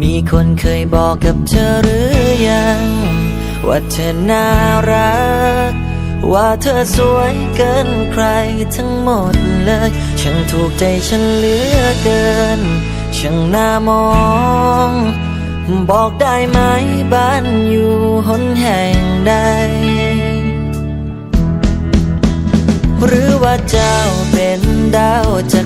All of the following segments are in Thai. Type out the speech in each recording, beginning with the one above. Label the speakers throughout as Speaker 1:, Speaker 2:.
Speaker 1: มีคนเคยบอกกับเธอหรือยัง ว่าเธอน่ารัก ว่าเธอสวยเกินใครทั้งหมดเลยช่างถูกใจฉันเหลือเกินช่างน่ามอง บอกได้ไหมบ้านอยู่หนแห่งใด หรือว่าเจ้าเป็นดาวจาก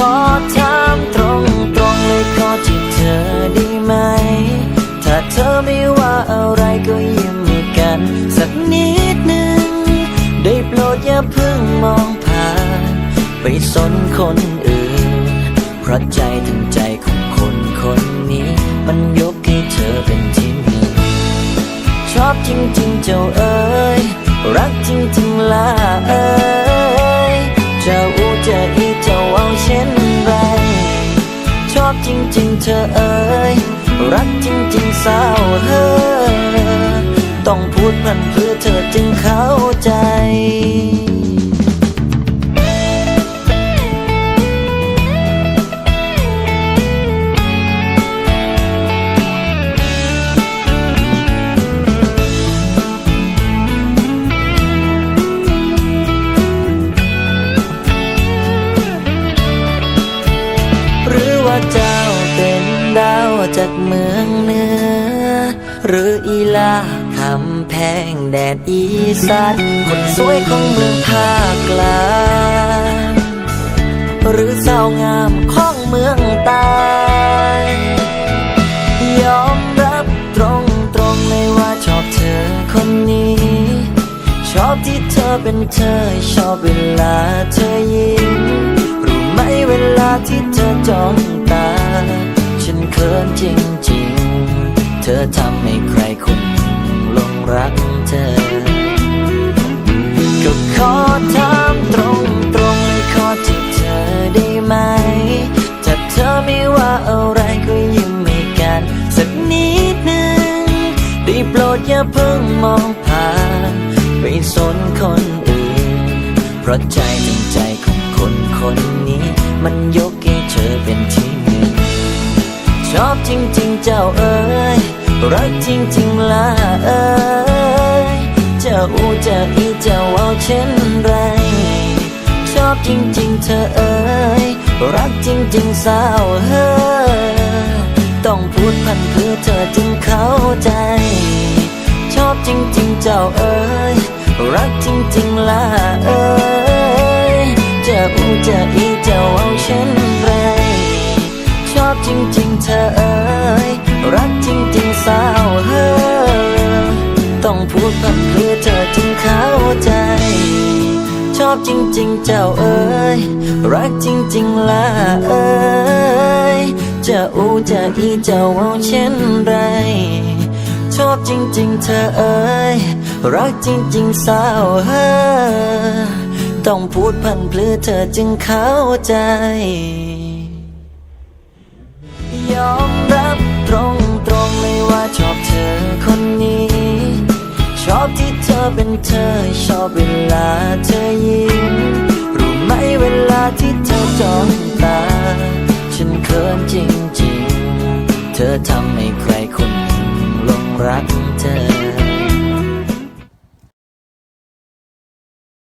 Speaker 1: อขอถามตรงตรงๆเลยขอที่เธอได้ไหม ถ้าเธอไม่ว่าอะไรก็ยิ้มกัน สักนิดหนึ่ง ได้โปรดอย่าเพิ่งมองผ่าน ไปสนคนอื่น เพราะใจถึงใจของคนคนนี้ มันยกให้เธอเป็นที่หนึ่งชอบจริงๆเจ้าเอ๋ยรักจริงๆล่ะเอ๋ย อบจริงๆ เธอเอ๋ยรักจริงๆสาวเฮ้อต้องพูดพันเพื่อเธอจึง ว่าเจ้าเป็นดาวจากเมืองเหนือ หรืออีลาคำแพงแดดอีสานคนสวยของเมืองภาคกลางหรือสาวงามของเมืองใต้ยอมรับตรงตรงๆเลยว่าชอบเธอคนนี้ ชอบที่เธอเป็นเธอ ชอบเวลาเธอยิ้มรู้ไหมเวลาที่เธอจ้อง ตาฉันเขินจริงๆ เธอทำให้ใครคนหลงรักเธอ ก็ขอถามตรงตรงๆเลยขอที่เธอได้ไหม ถ้าเธอไม่ว่าอะไรก็ยิ้มให้กัน สักนิดหนึ่งได้โปรดอย่าเพิ่งมองผ่านไปสนคนอื่น เพราะใจถึงใจของคนคนนี้ มันยกให้เธอเป็นที่ จริง ๆ เจ้าเอ๋ยรักจริงๆล่ะเอ๋ยเจ้าอูเจ้าอีเจ้าเอาเช่นไรชอบจริง ๆ เธอเอ๋ยรักจริง ๆ สาวเฮ้ต้องพูดพันเพื่อเธอจึงเข้าใจ ชอบจริง ๆ เจ้าเอ๋ยรักจริง ๆล่ะเอ๋ยเจ้าอูเจ้าอีเจ้าเอาเช่น จริงๆเธอเอ๋ยรักจริงๆสาวเฮอต้องพูดพันเพื่อเธอจึงเข้าใจ ชอบจริงๆเจ้าเอ๋ยรักจริงๆล่ะเอ๋ยจะอูจะอีเจ้าเอาเช่นไร ชอบจริงๆเธอเอ๋ยรักจริงๆสาวเฮอต้องพูดพันเพื่อเธอจึงเข้าใจ ยอมรับตรงตรงๆเลยว่าชอบเธอคนนี้ ชอบที่เธอเป็นเธอชอบเวลาเธอยิ้มรู้ไหมเวลาที่เธอจ้องตา ฉันเขินจริงๆ เธอทำให้ใครคนหนึ่งลงรักเธอ